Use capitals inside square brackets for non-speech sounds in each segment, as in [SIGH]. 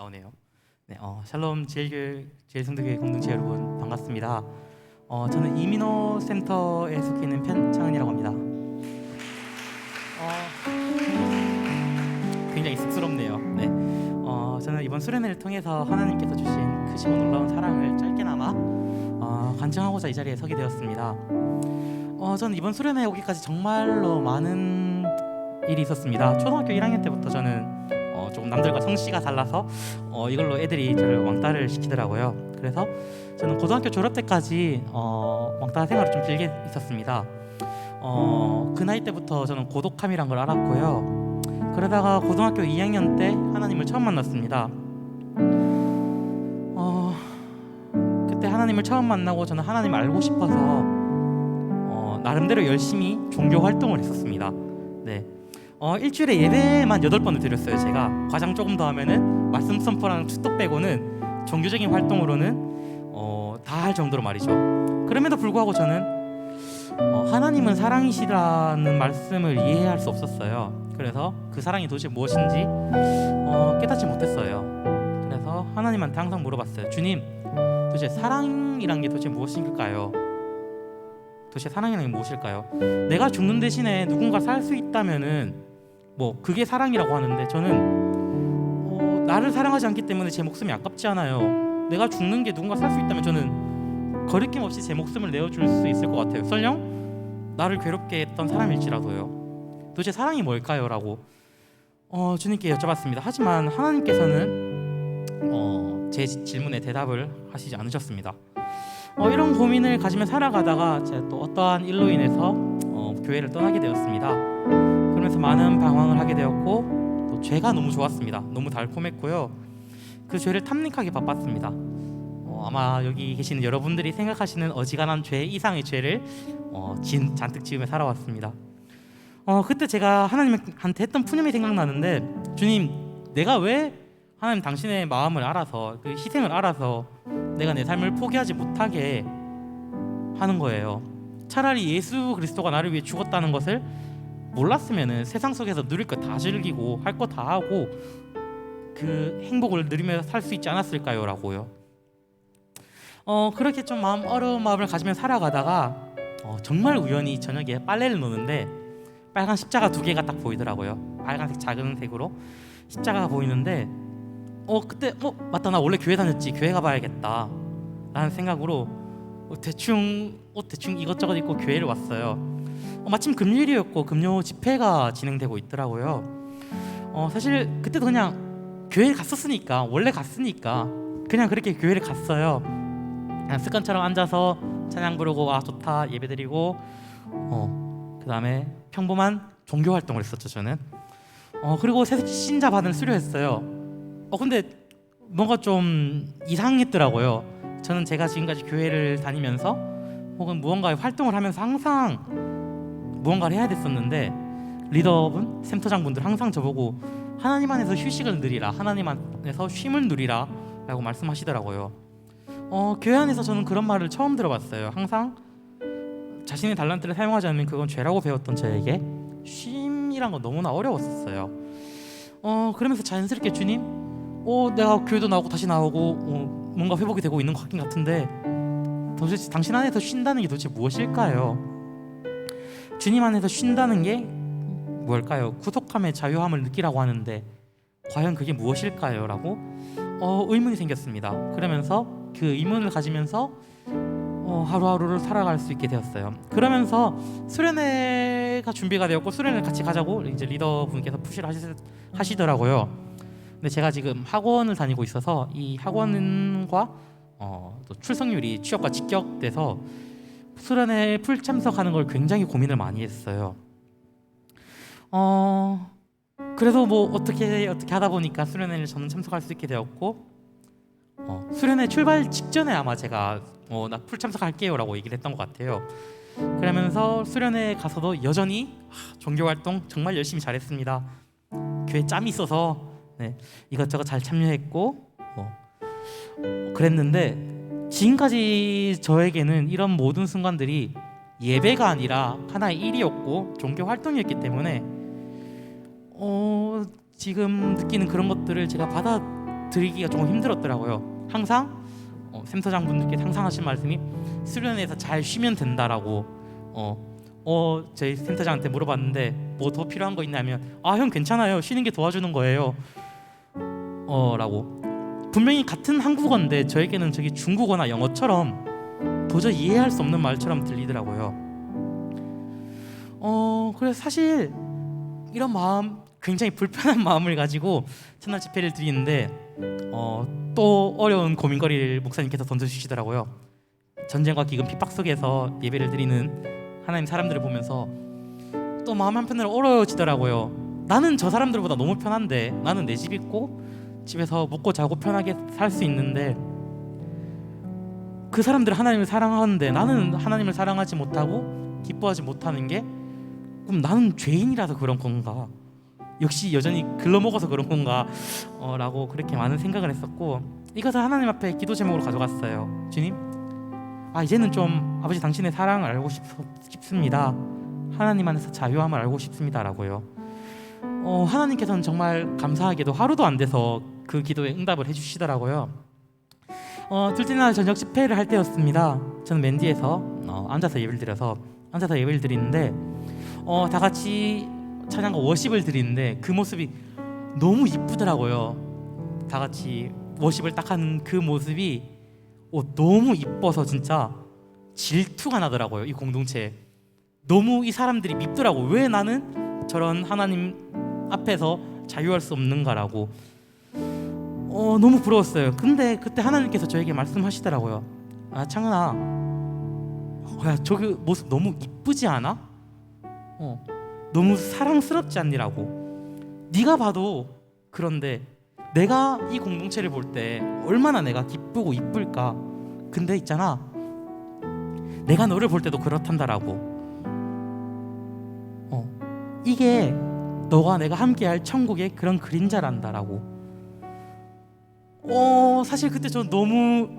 나오네요. 네, 어, 샬롬 제일교회 제일성도교회 공동체 여러분 반갑습니다. 어, 저는 이민호 센터에 속해 있는 편창은이라고 합니다. 어, 굉장히 쑥스럽네요. 네, 어, 저는 이번 수련회를 통해서 하나님께서 주신 크시고 놀라운 사랑을 짧게나마 어, 간증하고자 이 자리에 서게 되었습니다. 어, 저는 이번 수련회 오기까지 정말로 많은 일이 있었습니다. 초등학교 1학년 때부터 저는 어, 조금 남들과 성씨가 달라서 어, 이걸로 애들이 저를 왕따를 시키더라고요. 그래서 저는 고등학교 졸업 때까지 어, 왕따 생활을 좀 길게 있었습니다. 어, 그 나이 때부터 저는 고독함이란 걸 알았고요. 그러다가 고등학교 2학년 때 하나님을 처음 만났습니다. 어, 그때 하나님을 처음 만나고 저는 하나님을 알고 싶어서 어, 나름대로 열심히 종교 활동을 했었습니다. 네. 어, 일주일에 예배만 여덟 번을 드렸어요. 제가 과장 조금 더 하면은 말씀 선포랑 축도 빼고는 종교적인 활동으로는 어, 다 할 정도로 말이죠. 그럼에도 불구하고 저는 어, 하나님은 사랑이시라는 말씀을 이해할 수 없었어요. 그래서 그 사랑이 도대체 무엇인지 어, 깨닫지 못했어요. 그래서 하나님한테 항상 물어봤어요. 주님, 도대체 사랑이란 게 도대체 무엇일까요? 도대체 사랑이란 게 무엇일까요? 내가 죽는 대신에 누군가 살 수 있다면은 뭐 그게 사랑이라고 하는데 저는 어, 나를 사랑하지 않기 때문에 제 목숨이 아깝지 않아요. 내가 죽는 게 누군가 살 수 있다면 저는 거리낌 없이 제 목숨을 내어줄 수 있을 것 같아요. 설령 나를 괴롭게 했던 사람일지라도요. 도대체 사랑이 뭘까요?라고 어, 주님께 여쭤봤습니다. 하지만 하나님께서는 어, 제 질문에 대답을 하시지 않으셨습니다. 어, 이런 고민을 가지며 살아가다가 제가 또 어떠한 일로 인해서 어, 교회를 떠나게 되었습니다. 많은 방황을 하게 되었고 또 죄가 너무 좋았습니다. 너무 달콤했고요. 그 죄를 탐닉하기 바빴습니다. 어, 아마 여기 계시는 여러분들이 생각하시는 어지간한 죄 이상의 죄를 어, 진, 잔뜩 지으며 살아왔습니다. 어, 그때 제가 하나님한테 했던 푸념이 생각나는데 주님 내가 왜 하나님 당신의 마음을 알아서 그 희생을 알아서 내가 내 삶을 포기하지 못하게 하는 거예요. 차라리 예수 그리스도가 나를 위해 죽었다는 것을 몰랐으면은 세상 속에서 누릴 거 다 즐기고 할 거 다 하고 그 행복을 누리며 살수 있지 않았을까요라고요. 어 그렇게 좀 마음 어려운 마음을 가지며 살아가다가 어, 정말 우연히 저녁에 빨래를 놓는데 빨간 십자가 두 개가 딱 보이더라고요. 빨간색 작은 색으로 십자가가 보이는데 어 그때 어 맞다 나 원래 교회 다녔지 교회 가봐야겠다 라는 생각으로 어, 대충 옷 대충 이것저것 입고 교회를 왔어요 어, 마침 금요일이었고 금요 집회가 진행되고 있더라고요. 어 사실 그때도 그냥 교회 갔었으니까 원래 갔으니까 그냥 그렇게 교회를 갔어요. 그냥 습관처럼 앉아서 찬양 부르고 와 좋다 예배 드리고 어 그 다음에 평범한 종교 활동을 했었죠 저는. 어 그리고 새 신자 받은 수료했어요. 어 근데 뭔가 좀 이상했더라고요. 저는 제가 지금까지 교회를 다니면서 혹은 무언가의 활동을 하면서 항상 무언가를 해야 됐었는데 리더분, 센터장분들 항상 저보고 하나님 안에서 휴식을 누리라, 하나님 안에서 쉼을 누리라라고 말씀하시더라고요. 어, 교회 안에서 저는 그런 말을 처음 들어봤어요. 항상 자신의 달란트를 사용하지 않으면 그건 죄라고 배웠던 저에게 쉼이란 건 너무나 어려웠었어요. 어, 그러면서 자연스럽게 주님 어 내가 교회도 나오고 다시 나오고 어, 뭔가 회복이 되고 있는 것 같긴 같은데 도대체 당신 안에서 쉰다는 게 도대체 무엇일까요? 주님 안에서 쉰다는 게 뭘까요? 구속함의 자유함을 느끼라고 하는데 과연 그게 무엇일까요? 라고 어, 의문이 생겼습니다. 그러면서 그 의문을 가지면서 어, 하루하루를 살아갈 수 있게 되었어요. 그러면서 수련회가 준비가 되었고 수련회 같이 가자고 이제 리더분께서 푸시를 하시, 하시더라고요. 근데 제가 지금 학원을 다니고 있어서 이 학원과 어, 또 출석률이 취업과 직격돼서 수련회 풀 참석하는 걸 굉장히 고민을 많이 했어요. 어 그래서 뭐 어떻게 어떻게 하다 보니까 수련회를 저는 참석할 수 있게 되었고 어, 수련회 출발 직전에 아마 제가 어, 나 풀 참석할게요라고 얘기를 했던 것 같아요. 그러면서 수련회 가서도 여전히 아, 종교 활동 정말 열심히 잘했습니다. 교회 짬이 있어서 네, 이것저것 잘 참여했고 뭐 그랬는데 지금까지 저에게는 이런 모든 순간들이 예배가 아니라 하나의 일이었고 종교 활동이었기 때문에 어, 지금 느끼는 그런 것들을 제가 받아 드리기가 조금 힘들었더라고요. 항상 어, 샘서장 분들께 상상하신 말씀이 수련회에서 잘 쉬면 된다라고 어, 어 저희 센터장한테 물어봤는데 뭐 더 필요한 거 있냐면 아 형 괜찮아요. 쉬는 게 도와주는 거예요 어라고 분명히 같은 한국어인데 저에게는 저기 중국어나 영어처럼 도저히 이해할 수 없는 말처럼 들리더라고요 어 그래서 사실 이런 마음 굉장히 불편한 [LAUGHS] 마음을 가지고 첫날 집회를 드리는데 어, 또 어려운 고민거리를 목사님께서 던져주시더라고요 전쟁과 기근 핍박 속에서 예배를 드리는 하나님 사람들을 보면서 또 마음 한편으로 어려워지더라고요. 나는 저 사람들보다 너무 편한데 나는 내 집 있고 집에서 먹고 자고 편하게 살 수 있는데 그 사람들 하나님을 사랑하는데 나는 하나님을 사랑하지 못하고 기뻐하지 못하는 게 그럼 나는 죄인이라서 그런 건가? 역시 여전히 글러먹어서 그런 건가? 어, 라고 그렇게 많은 생각을 했었고 이것을 하나님 앞에 기도 제목으로 가져갔어요. 주님, 아 이제는 좀 아버지 당신의 사랑을 알고 싶, 싶습니다. 하나님 안에서 자유함을 알고 싶습니다라고요. 어, 하나님께서는 정말 감사하게도 하루도 안 돼서 그 기도에 응답을 해주시더라고요. 어, 둘째 날 저녁 집회를 할 때였습니다. 저는 맨 뒤에서 어, 앉아서 예배를 드려서 앉아서 예배를 드리는데 어, 다 같이 찬양과 워십을 드리는데 그 모습이 너무 이쁘더라고요. 다 같이 워십을 딱 하는 그 모습이 어, 너무 이뻐서 진짜 질투가 나더라고요. 이 공동체 너무 이 사람들이 밉더라고. 왜 나는 저런 하나님 앞에서 자유할 수 없는가라고. 어 너무 부러웠어요. 근데 그때 하나님께서 저에게 말씀하시더라고요. 아 창은아, 어, 야 저그 모습 너무 이쁘지 않아? 어 너무 사랑스럽지 않니라고. 네가 봐도 그런데 내가 이 공동체를 볼 때 얼마나 내가 기쁘고 이쁠까. 근데 있잖아. 내가 너를 볼 때도 그렇단다라고. 어. 이게 너가 내가 함께할 천국의 그런 그림자란다라고. 어 사실 그때 저 너무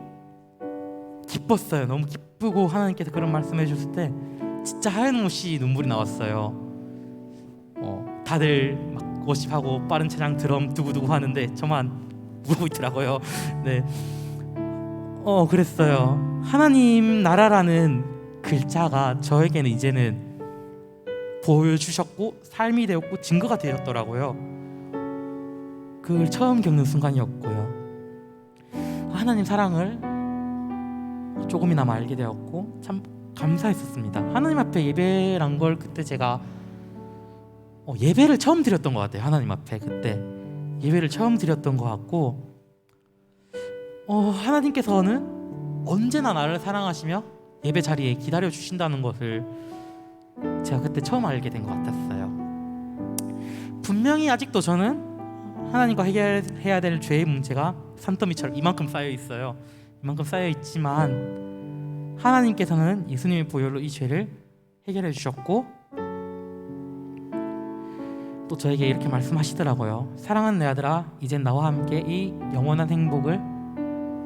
기뻤어요. 너무 기쁘고 하나님께서 그런 말씀해 주셨을 때 진짜 하염없이 눈물이 나왔어요. 어 다들 막 워십하고 빠른 차량 드럼 두고두고 하는데 저만 울고 있더라고요. [LAUGHS] 네. 어 그랬어요. 하나님 나라라는 글자가 저에게는 이제는 보여주셨고 삶이 되었고 증거가 되었더라고요. 그걸 처음 겪는 순간이었고요. 하나님 사랑을 조금이나마 알게 되었고 참 감사했었습니다. 하나님 앞에 예배란 걸 그때 제가 어, 예배를 처음 드렸던 것 같아요. 하나님 앞에 그때 예배를 처음 드렸던 것 같고 어, 하나님께서는 언제나 나를 사랑하시며 예배 자리에 기다려 주신다는 것을 제가 그때 처음 알게 된 것 같았어요. 분명히 아직도 저는 하나님과 해결해야 될 죄의 문제가 산더미처럼 이만큼 쌓여 있어요. 이만큼 쌓여 있지만 하나님께서는 예수님의 보혈로 이 죄를 해결해 주셨고 또 저에게 이렇게 말씀하시더라고요. 사랑하는 내 아들아, 이젠 나와 함께 이 영원한 행복을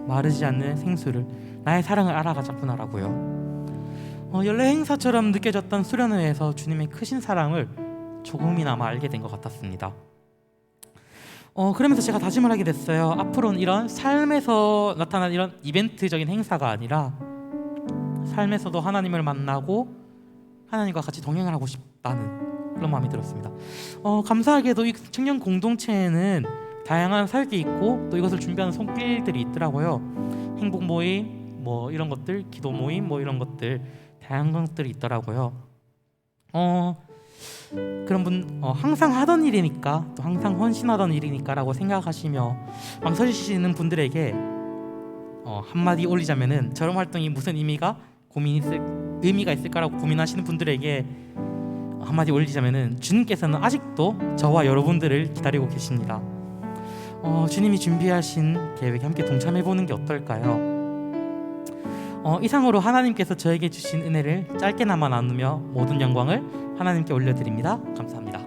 마르지 않는 생수를 나의 사랑을 알아가자꾸나라고요. 어, 연례 행사처럼 느껴졌던 수련회에서 주님의 크신 사랑을 조금이나마 알게 된 것 같았습니다. 어, 그러면서 제가 다짐을 하게 됐어요. 앞으로는 이런 삶에서 나타난 이런 이벤트적인 행사가 아니라 삶에서도 하나님을 만나고 하나님과 같이 동행을 하고 싶다는 그런 마음이 들었습니다. 어, 감사하게도 이 청년 공동체에는 다양한 사역이 있고 또 이것을 준비하는 손길들이 있더라고요. 행복 모임 뭐 이런 것들, 기도 모임 뭐 이런 것들 다양한 것들이 있더라고요. 어 그런 분 어, 항상 하던 일이니까 또 항상 헌신하던 일이니까라고 생각하시며 망설이시는 분들에게 어, 한마디 올리자면은 저런 활동이 무슨 의미가 고민 있을 의미가 있을까라고 고민하시는 분들에게 한마디 올리자면은 주님께서는 아직도 저와 여러분들을 기다리고 계십니다. 어, 주님이 준비하신 계획에 함께 동참해 보는 게 어떨까요? 어, 이상으로 하나님께서 저에게 주신 은혜를 짧게나마 나누며 모든 영광을 하나님께 올려드립니다. 감사합니다.